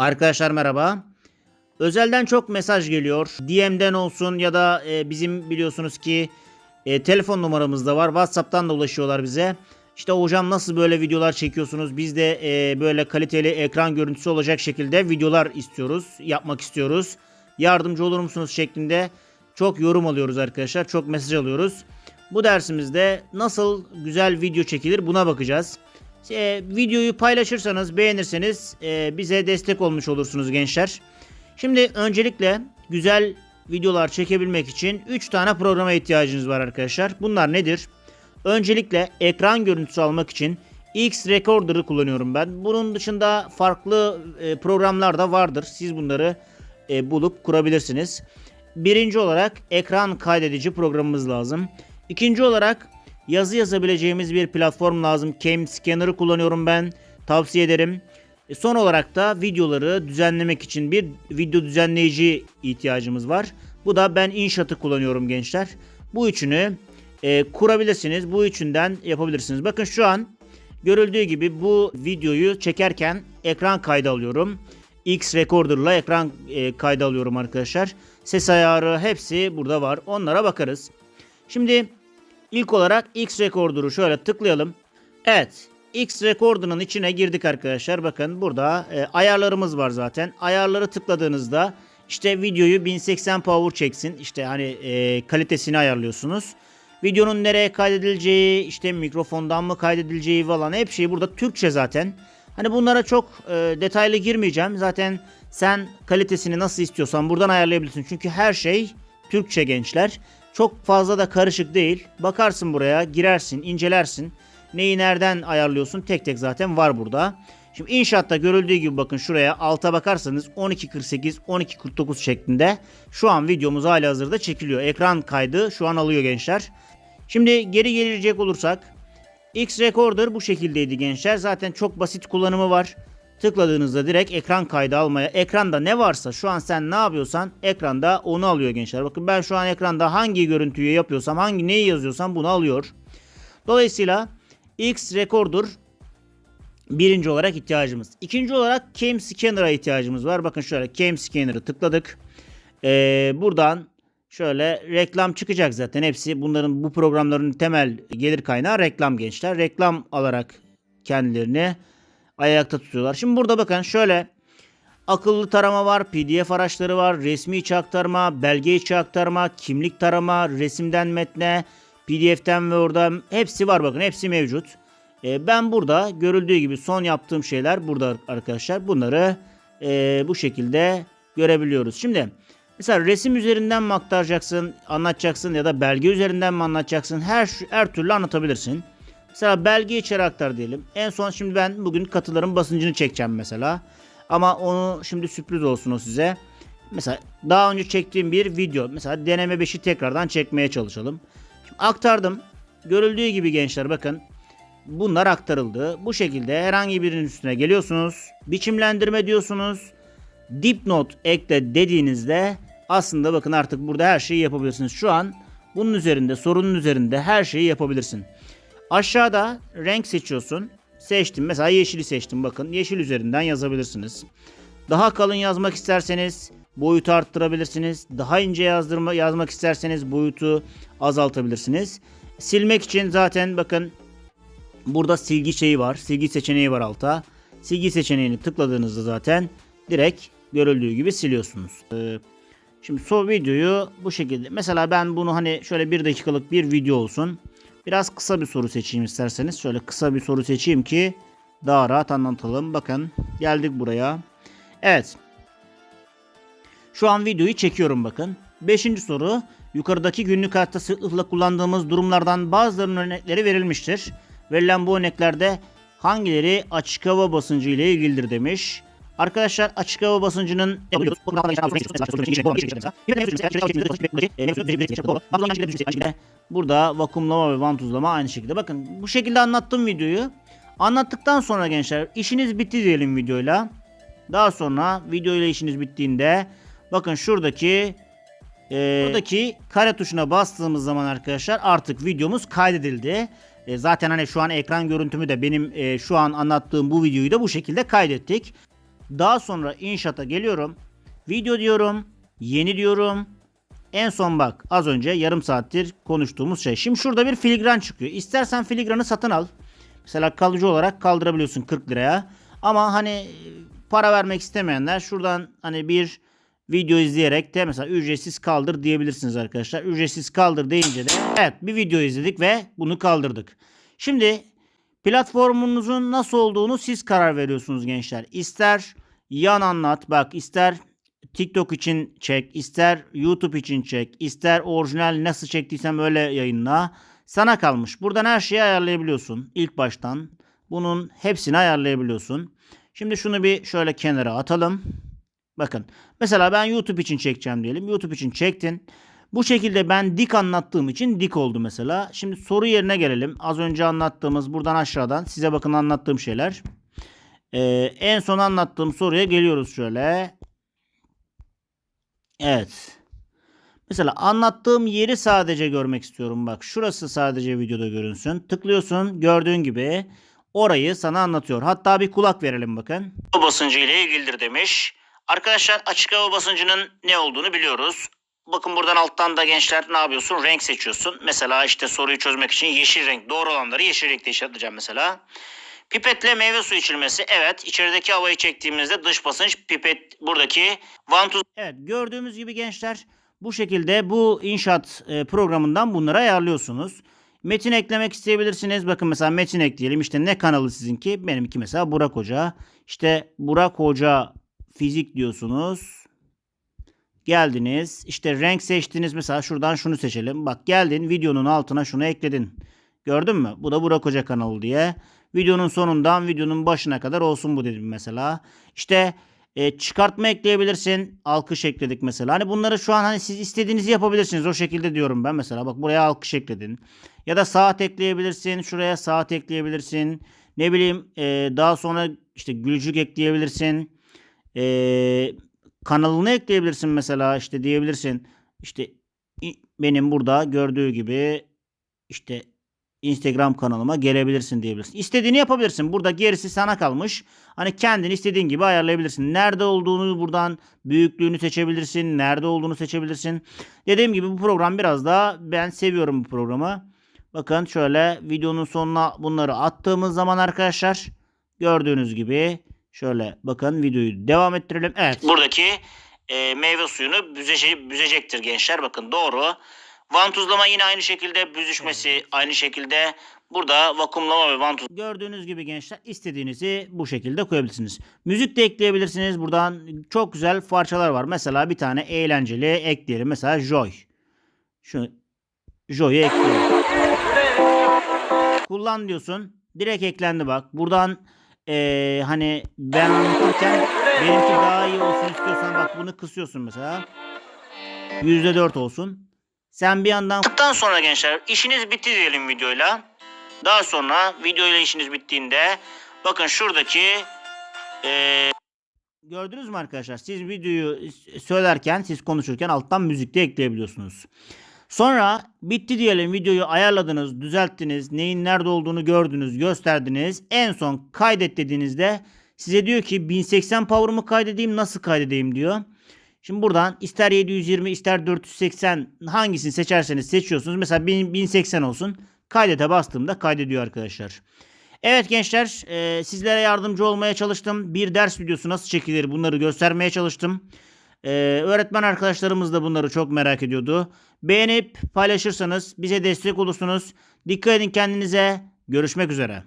Arkadaşlar merhaba. Özelden çok mesaj geliyor. DM'den olsun ya da e, bizim biliyorsunuz ki e, telefon numaramız da var. WhatsApp'tan da ulaşıyorlar bize. İşte hocam nasıl böyle videolar çekiyorsunuz? Biz de e, böyle kaliteli ekran görüntüsü olacak şekilde videolar istiyoruz, yapmak istiyoruz. Yardımcı olur musunuz şeklinde çok yorum alıyoruz arkadaşlar. Çok mesaj alıyoruz. Bu dersimizde nasıl güzel video çekilir buna bakacağız. E, videoyu paylaşırsanız, beğenirseniz e, bize destek olmuş olursunuz gençler. Şimdi öncelikle güzel videolar çekebilmek için 3 tane programa ihtiyacınız var arkadaşlar. Bunlar nedir? Öncelikle ekran görüntüsü almak için X Recorder'ı kullanıyorum ben. Bunun dışında farklı e, programlar da vardır. Siz bunları e, bulup kurabilirsiniz. Birinci olarak ekran kaydedici programımız lazım. İkinci olarak yazı yazabileceğimiz bir platform lazım. Cam Scanner'ı kullanıyorum ben. Tavsiye ederim. E, Son olarak da videoları düzenlemek için bir video düzenleyici ihtiyacımız var. Bu da ben InShot'ı kullanıyorum gençler. Bu üçünü e, kurabilirsiniz. Bu üçünden yapabilirsiniz. Bakın şu an görüldüğü gibi bu videoyu çekerken ekran kaydı alıyorum. X Recorder'la ekran e, kaydı alıyorum arkadaşlar. Ses ayarı hepsi burada var. Onlara bakarız. Şimdi ilk olarak X Recorder'u şöyle tıklayalım. Evet. X Recorder'ın içine girdik arkadaşlar. Bakın burada e, ayarlarımız var zaten. Ayarları tıkladığınızda işte videoyu 1080 power çeksin. İşte hani e, kalitesini ayarlıyorsunuz. Videonun nereye kaydedileceği, işte mikrofondan mı kaydedileceği falan hep şey burada Türkçe zaten. Hani bunlara çok e, detaylı girmeyeceğim. Zaten sen kalitesini nasıl istiyorsan buradan ayarlayabilirsin. Çünkü her şey Türkçe gençler. Çok fazla da karışık değil. Bakarsın buraya, girersin, incelersin. Neyi nereden ayarlıyorsun tek tek zaten var burada. Şimdi inşaatta görüldüğü gibi bakın şuraya alta bakarsanız 12.48 12.49 şeklinde şu an videomuz hali hazırda çekiliyor. Ekran kaydı şu an alıyor gençler. Şimdi geri gelecek olursak X Recorder bu şekildeydi gençler. Zaten çok basit kullanımı var. Tıkladığınızda direkt ekran kaydı almaya, ekranda ne varsa şu an sen ne yapıyorsan ekranda onu alıyor gençler. Bakın ben şu an ekranda hangi görüntüyü yapıyorsam, hangi neyi yazıyorsam bunu alıyor. Dolayısıyla X Recorder birinci olarak ihtiyacımız. İkinci olarak Cam Scanner'a ihtiyacımız var. Bakın şöyle Cam Scanner'ı tıkladık. Ee, buradan şöyle reklam çıkacak zaten. Hepsi bunların bu programların temel gelir kaynağı reklam gençler. Reklam alarak kendilerini ayakta tutuyorlar. Şimdi burada bakın şöyle akıllı tarama var, PDF araçları var, resmi içi aktarma, belge içi aktarma, kimlik tarama, resimden metne, PDF'ten Word'a hepsi var bakın hepsi mevcut. E, ben burada görüldüğü gibi son yaptığım şeyler burada arkadaşlar. Bunları e, bu şekilde görebiliyoruz. Şimdi mesela resim üzerinden mi aktaracaksın, anlatacaksın ya da belge üzerinden mi anlatacaksın? Her her türlü anlatabilirsin. Mesela belge içeri aktar diyelim. En son şimdi ben bugün katıların basıncını çekeceğim mesela. Ama onu şimdi sürpriz olsun o size. Mesela daha önce çektiğim bir video. Mesela deneme 5'i tekrardan çekmeye çalışalım. Şimdi aktardım. Görüldüğü gibi gençler bakın. Bunlar aktarıldı. Bu şekilde herhangi birinin üstüne geliyorsunuz. Biçimlendirme diyorsunuz. Dipnot ekle dediğinizde aslında bakın artık burada her şeyi yapabilirsiniz. Şu an bunun üzerinde sorunun üzerinde her şeyi yapabilirsin. Aşağıda renk seçiyorsun. Seçtim. Mesela yeşili seçtim. Bakın yeşil üzerinden yazabilirsiniz. Daha kalın yazmak isterseniz boyutu arttırabilirsiniz. Daha ince yazdırma yazmak isterseniz boyutu azaltabilirsiniz. Silmek için zaten bakın burada silgi şeyi var. Silgi seçeneği var alta. Silgi seçeneğini tıkladığınızda zaten direkt görüldüğü gibi siliyorsunuz. Ee, şimdi son videoyu bu şekilde. Mesela ben bunu hani şöyle bir dakikalık bir video olsun. Biraz kısa bir soru seçeyim isterseniz. Şöyle kısa bir soru seçeyim ki daha rahat anlatalım. Bakın geldik buraya. Evet. Şu an videoyu çekiyorum bakın. Beşinci soru. Yukarıdaki günlük hayatta sıklıkla kullandığımız durumlardan bazılarının örnekleri verilmiştir. Verilen bu örneklerde hangileri açık hava basıncı ile ilgilidir demiş. Arkadaşlar açık hava basıncının burada vakumlama ve vantuzlama aynı şekilde. Bakın bu şekilde anlattım videoyu. Anlattıktan sonra gençler işiniz bitti diyelim videoyla. Daha sonra video ile işiniz bittiğinde bakın şuradaki e, buradaki kare tuşuna bastığımız zaman arkadaşlar artık videomuz kaydedildi. E, zaten hani şu an ekran görüntümü de benim e, şu an anlattığım bu videoyu da bu şekilde kaydettik. Daha sonra inşaata geliyorum. Video diyorum. Yeni diyorum. En son bak az önce yarım saattir konuştuğumuz şey. Şimdi şurada bir filigran çıkıyor. İstersen filigranı satın al. Mesela kalıcı olarak kaldırabiliyorsun 40 liraya. Ama hani e, para vermek istemeyenler şuradan hani bir video izleyerek de mesela ücretsiz kaldır diyebilirsiniz arkadaşlar. Ücretsiz kaldır deyince de evet bir video izledik ve bunu kaldırdık. Şimdi platformunuzun nasıl olduğunu siz karar veriyorsunuz gençler. İster yan anlat bak ister TikTok için çek, ister YouTube için çek, ister orijinal nasıl çektiysem öyle yayınla. Sana kalmış. Buradan her şeyi ayarlayabiliyorsun ilk baştan. Bunun hepsini ayarlayabiliyorsun. Şimdi şunu bir şöyle kenara atalım. Bakın mesela ben YouTube için çekeceğim diyelim. YouTube için çektin. Bu şekilde ben dik anlattığım için dik oldu mesela. Şimdi soru yerine gelelim. Az önce anlattığımız buradan aşağıdan size bakın anlattığım şeyler. Ee, en son anlattığım soruya geliyoruz şöyle. Evet. Mesela anlattığım yeri sadece görmek istiyorum. Bak şurası sadece videoda görünsün. Tıklıyorsun gördüğün gibi orayı sana anlatıyor. Hatta bir kulak verelim bakın. Hava basıncı ile ilgilidir demiş. Arkadaşlar açık hava basıncının ne olduğunu biliyoruz. Bakın buradan alttan da gençler ne yapıyorsun? Renk seçiyorsun. Mesela işte soruyu çözmek için yeşil renk. Doğru olanları yeşil renkte işaretleyeceğim mesela. Pipetle meyve suyu içilmesi. Evet içerideki havayı çektiğimizde dış basınç pipet buradaki vantuz. Evet gördüğümüz gibi gençler bu şekilde bu inşaat e, programından bunları ayarlıyorsunuz. Metin eklemek isteyebilirsiniz. Bakın mesela metin ekleyelim. İşte ne kanalı sizinki? Benimki mesela Burak Hoca. İşte Burak Hoca fizik diyorsunuz. Geldiniz. İşte renk seçtiniz. Mesela şuradan şunu seçelim. Bak geldin videonun altına şunu ekledin. Gördün mü? Bu da Burak Hoca kanalı diye. Videonun sonundan videonun başına kadar olsun bu dedim mesela. İşte e, çıkartma ekleyebilirsin. Alkış ekledik mesela. Hani bunları şu an hani siz istediğinizi yapabilirsiniz. O şekilde diyorum ben mesela. Bak buraya alkış ekledin. Ya da saat ekleyebilirsin. Şuraya saat ekleyebilirsin. Ne bileyim e, daha sonra işte gülücük ekleyebilirsin. E, kanalını ekleyebilirsin mesela. işte diyebilirsin. İşte benim burada gördüğü gibi işte Instagram kanalıma gelebilirsin diyebilirsin. İstediğini yapabilirsin. Burada gerisi sana kalmış. Hani kendin istediğin gibi ayarlayabilirsin. Nerede olduğunu buradan büyüklüğünü seçebilirsin. Nerede olduğunu seçebilirsin. Dediğim gibi bu program biraz daha ben seviyorum bu programı. Bakın şöyle videonun sonuna bunları attığımız zaman arkadaşlar gördüğünüz gibi şöyle bakın videoyu devam ettirelim. Evet. Buradaki e, meyve suyunu büzece- büzecektir gençler. Bakın doğru. Vantuzlama yine aynı şekilde büzüşmesi aynı şekilde burada vakumlama ve vantuz. Gördüğünüz gibi gençler istediğinizi bu şekilde koyabilirsiniz. Müzik de ekleyebilirsiniz. Buradan çok güzel parçalar var. Mesela bir tane eğlenceli ekleyelim. Mesela Joy. Şu Joy'u ekleyelim. Kullan diyorsun. Direkt eklendi bak. Buradan eee, hani ben anlatırken benimki daha iyi olsun istiyorsan bak bunu kısıyorsun mesela. %4 olsun. Sen bir yandan... Tıktan sonra gençler işiniz bitti diyelim videoyla. Daha sonra videoyla işiniz bittiğinde bakın şuradaki eee, gördünüz mü arkadaşlar? Siz videoyu söylerken, siz konuşurken alttan müzik de ekleyebiliyorsunuz. Sonra bitti diyelim videoyu ayarladınız, düzelttiniz, neyin nerede olduğunu gördünüz, gösterdiniz. En son kaydet dediğinizde size diyor ki 1080 power'ımı kaydedeyim, nasıl kaydedeyim diyor. Şimdi buradan ister 720 ister 480 hangisini seçerseniz seçiyorsunuz. Mesela 1000 1080 olsun. Kaydete bastığımda kaydediyor arkadaşlar. Evet gençler e, sizlere yardımcı olmaya çalıştım. Bir ders videosu nasıl çekilir bunları göstermeye çalıştım. E, öğretmen arkadaşlarımız da bunları çok merak ediyordu. Beğenip paylaşırsanız bize destek olursunuz. Dikkat edin kendinize. Görüşmek üzere.